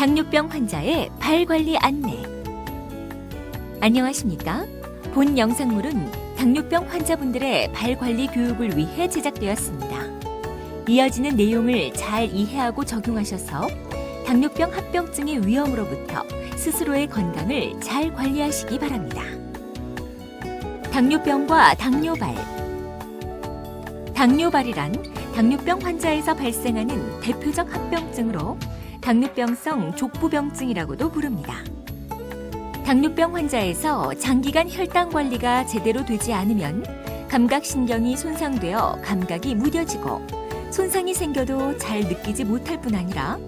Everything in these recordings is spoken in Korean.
당뇨병 환자의 발 관리 안내. 안녕하십니까? 본 영상물은 당뇨병 환자분들의 발 관리 교육을 위해 제작되었습니다. 이어지는 내용을 잘 이해하고 적용하셔서 당뇨병 합병증의 위험으로부터 스스로의 건강을 잘 관리하시기 바랍니다. 당뇨병과 당뇨발. 당뇨발이란 당뇨병 환자에서 발생하는 대표적 합병증으로 당뇨병성 족부병증이라고도 부릅니다. 당뇨병 환자에서 장기간 혈당 관리가 제대로 되지 않으면 감각신경이 손상되어 감각이 무뎌지고 손상이 생겨도 잘 느끼지 못할 뿐 아니라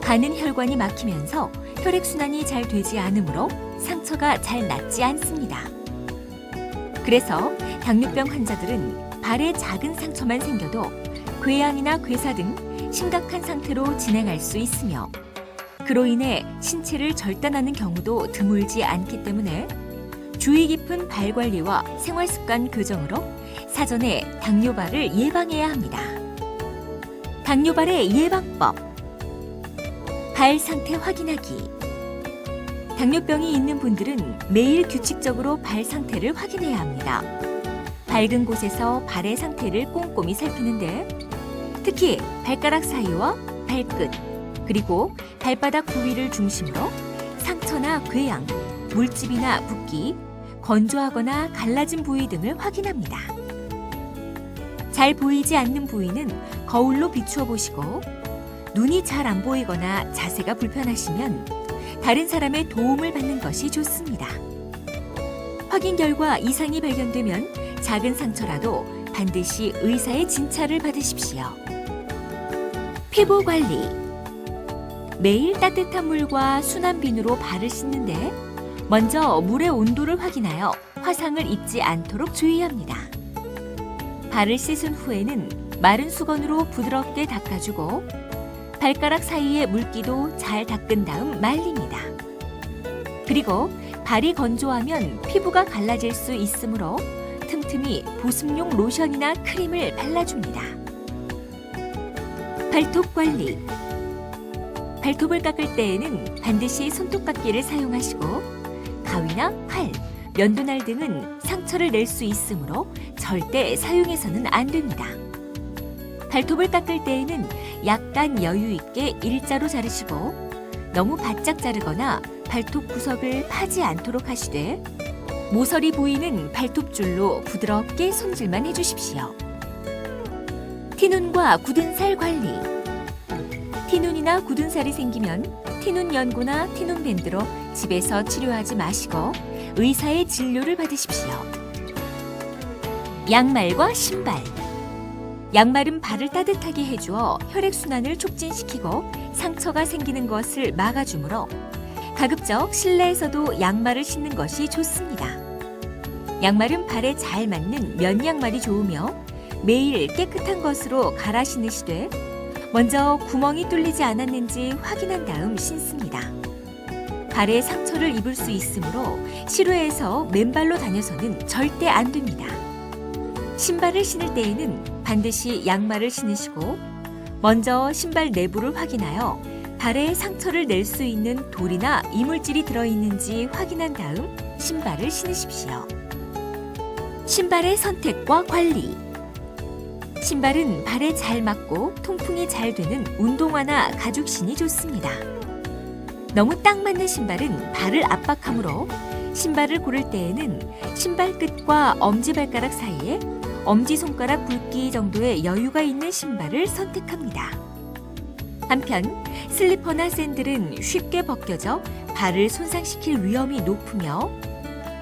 가는 혈관이 막히면서 혈액순환이 잘 되지 않으므로 상처가 잘 낫지 않습니다. 그래서 당뇨병 환자들은 발에 작은 상처만 생겨도 궤양이나 괴사 등 심각한 상태로 진행할 수 있으며 그로 인해 신체를 절단하는 경우도 드물지 않기 때문에 주의 깊은 발 관리와 생활 습관 교정으로 사전에 당뇨발을 예방해야 합니다. 당뇨발의 예방법 발 상태 확인하기 당뇨병이 있는 분들은 매일 규칙적으로 발 상태를 확인해야 합니다. 밝은 곳에서 발의 상태를 꼼꼼히 살피는데 특히 발가락 사이와 발끝 그리고 발바닥 부위를 중심으로 상처나 궤양, 물집이나 붓기, 건조하거나 갈라진 부위 등을 확인합니다. 잘 보이지 않는 부위는 거울로 비추어 보시고 눈이 잘 안 보이거나 자세가 불편하시면 다른 사람의 도움을 받는 것이 좋습니다. 확인 결과 이상이 발견되면 작은 상처라도 반드시 의사의 진찰을 받으십시오. 피부 관리. 매일 따뜻한 물과 순한 비누로 발을 씻는데 먼저 물의 온도를 확인하여 화상을 입지 않도록 주의합니다. 발을 씻은 후에는 마른 수건으로 부드럽게 닦아주고 발가락 사이의 물기도 잘 닦은 다음 말립니다. 그리고 발이 건조하면 피부가 갈라질 수 있으므로 틈틈이 보습용 로션이나 크림을 발라줍니다. 발톱 관리. 발톱을 깎을 때에는 반드시 손톱깎이를 사용하시고 가위나 칼, 면도날 등은 상처를 낼 수 있으므로 절대 사용해서는 안 됩니다. 발톱을 깎을 때에는 약간 여유 있게 일자로 자르시고 너무 바짝 자르거나 발톱 구석을 파지 않도록 하시되 모서리 부위는 발톱줄로 부드럽게 손질만 해주십시오. 티눈과 굳은 살 관리. 티눈이나 굳은 살이 생기면 티눈 연고나 티눈 밴드로 집에서 치료하지 마시고 의사의 진료를 받으십시오. 양말과 신발. 양말은 발을 따뜻하게 해주어 혈액순환을 촉진시키고 상처가 생기는 것을 막아주므로 가급적 실내에서도 양말을 신는 것이 좋습니다. 양말은 발에 잘 맞는 면 양말이 좋으며 매일 깨끗한 것으로 갈아 신으시되 먼저 구멍이 뚫리지 않았는지 확인한 다음 신습니다. 발에 상처를 입을 수 있으므로 실외에서 맨발로 다녀서는 절대 안 됩니다. 신발을 신을 때에는 반드시 양말을 신으시고 먼저 신발 내부를 확인하여 발에 상처를 낼 수 있는 돌이나 이물질이 들어있는지 확인한 다음 신발을 신으십시오. 신발의 선택과 관리. 신발은 발에 잘 맞고 통풍이 잘 되는 운동화나 가죽 신이 좋습니다. 너무 딱 맞는 신발은 발을 압박하므로 신발을 고를 때에는 신발 끝과 엄지발가락 사이에 엄지손가락 굵기 정도의 여유가 있는 신발을 선택합니다. 한편 슬리퍼나 샌들은 쉽게 벗겨져 발을 손상시킬 위험이 높으며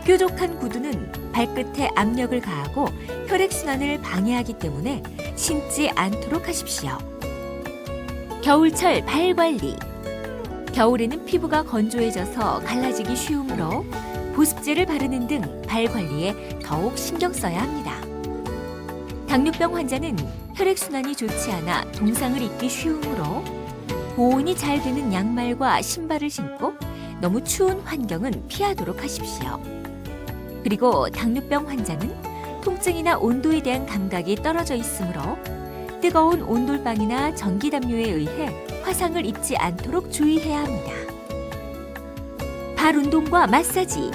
뾰족한 구두는 발끝에 압력을 가하고 혈액순환을 방해하기 때문에 신지 않도록 하십시오. 겨울철 발 관리. 겨울에는 피부가 건조해져서 갈라지기 쉬우므로 보습제를 바르는 등 발 관리에 더욱 신경 써야 합니다. 당뇨병 환자는 혈액순환이 좋지 않아 동상을 입기 쉬우므로 보온이 잘 되는 양말과 신발을 신고 너무 추운 환경은 피하도록 하십시오. 그리고 당뇨병 환자는 통증이나 온도에 대한 감각이 떨어져 있으므로 뜨거운 온돌방이나 전기담요에 의해 화상을 입지 않도록 주의해야 합니다. 발 운동과 마사지.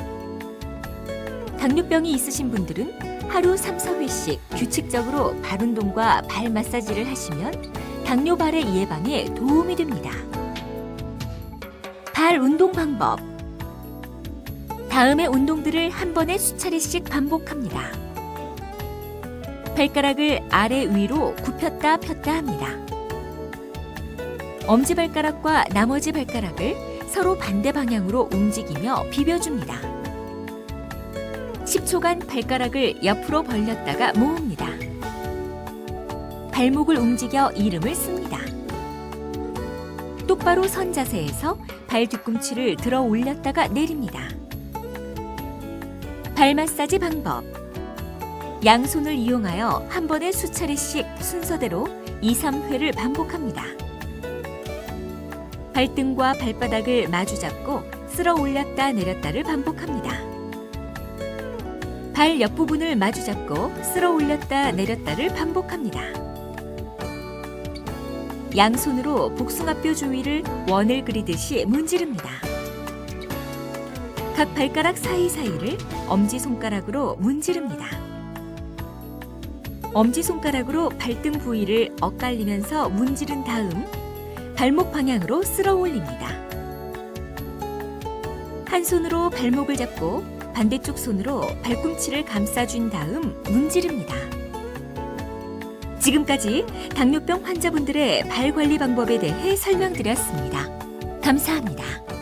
당뇨병이 있으신 분들은 하루 3, 4회씩 규칙적으로 발 운동과 발 마사지를 하시면 당뇨발의 예방에 도움이 됩니다. 발 운동 방법. 다음의 운동들을 한 번에 수차례씩 반복합니다. 발가락을 아래 위로 굽혔다 폈다 합니다. 엄지발가락과 나머지 발가락을 서로 반대 방향으로 움직이며 비벼줍니다. 10초간 발가락을 옆으로 벌렸다가 모읍니다. 발목을 움직여 이름을 씁니다. 똑바로 선 자세에서 발 뒤꿈치를 들어 올렸다가 내립니다. 발 마사지 방법. 양손을 이용하여 한 번에 수차례씩 순서대로 2, 3회를 반복합니다. 발등과 발바닥을 마주 잡고 쓸어 올렸다 내렸다를 반복합니다. 발 옆부분을 마주 잡고 쓸어 올렸다 내렸다를 반복합니다. 양손으로 복숭아뼈 주위를 원을 그리듯이 문지릅니다. 각 발가락 사이사이를 엄지손가락으로 문지릅니다. 엄지손가락으로 발등 부위를 엇갈리면서 문지른 다음 발목 방향으로 쓸어 올립니다. 한 손으로 발목을 잡고 반대쪽 손으로 발꿈치를 감싸준 다음 문지릅니다. 지금까지 당뇨병 환자분들의 발 관리 방법에 대해 설명드렸습니다. 감사합니다.